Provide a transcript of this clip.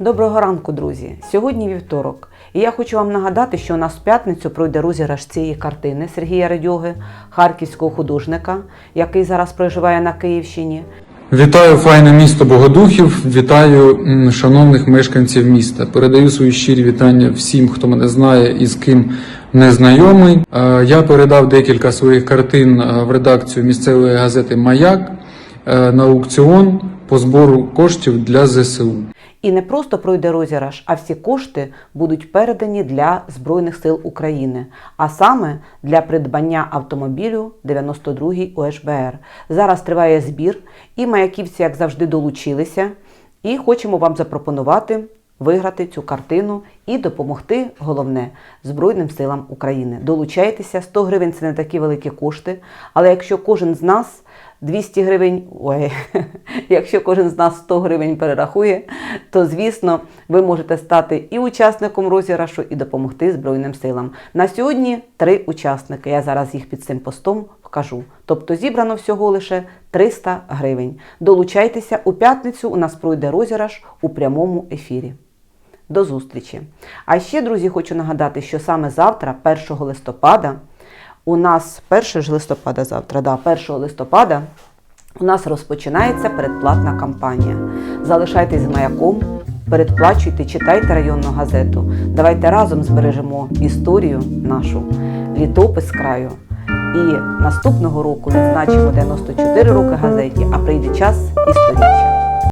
Доброго ранку, друзі! Сьогодні вівторок, і я хочу вам нагадати, що у нас в п'ятницю пройде розіграш цієї картини Сергія Радьоги, харківського художника, який зараз проживає на Київщині. Вітаю файне місто Богодухів. Вітаю шановних мешканців міста. Передаю свої щирі вітання всім, хто мене знає і з ким не знайомий. Я передав декілька своїх картин в редакцію місцевої газети Маяк на аукціон по збору коштів для ЗСУ. І не просто пройде розіграш, а всі кошти будуть передані для Збройних сил України, а саме для придбання автомобілю 92-й ОШБР. Зараз триває збір, і маяківці, як завжди, долучилися. І хочемо вам запропонувати виграти цю картину і допомогти, головне, Збройним силам України. Долучайтеся, 100 гривень це не такі великі кошти, але якщо кожен з нас 200 гривень, ой, якщо кожен з нас 100 гривень перерахує, то звісно ви можете стати і учасником розіграшу, і допомогти Збройним силам. На сьогодні три учасники. Я зараз їх під цим постом вкажу. Тобто зібрано всього лише 300 гривень. Долучайтеся у п'ятницю. У нас пройде розіграш у прямому ефірі. До зустрічі! А ще, друзі, хочу нагадати, що саме завтра, 1 листопада, у нас 1 ж листопада завтра, да, 1 листопада у нас розпочинається передплатна кампанія. Залишайтесь з маяком, передплачуйте, читайте районну газету. Давайте разом збережемо історію нашу, літопис краю. І наступного року відзначимо 94 роки газеті, а прийде час і.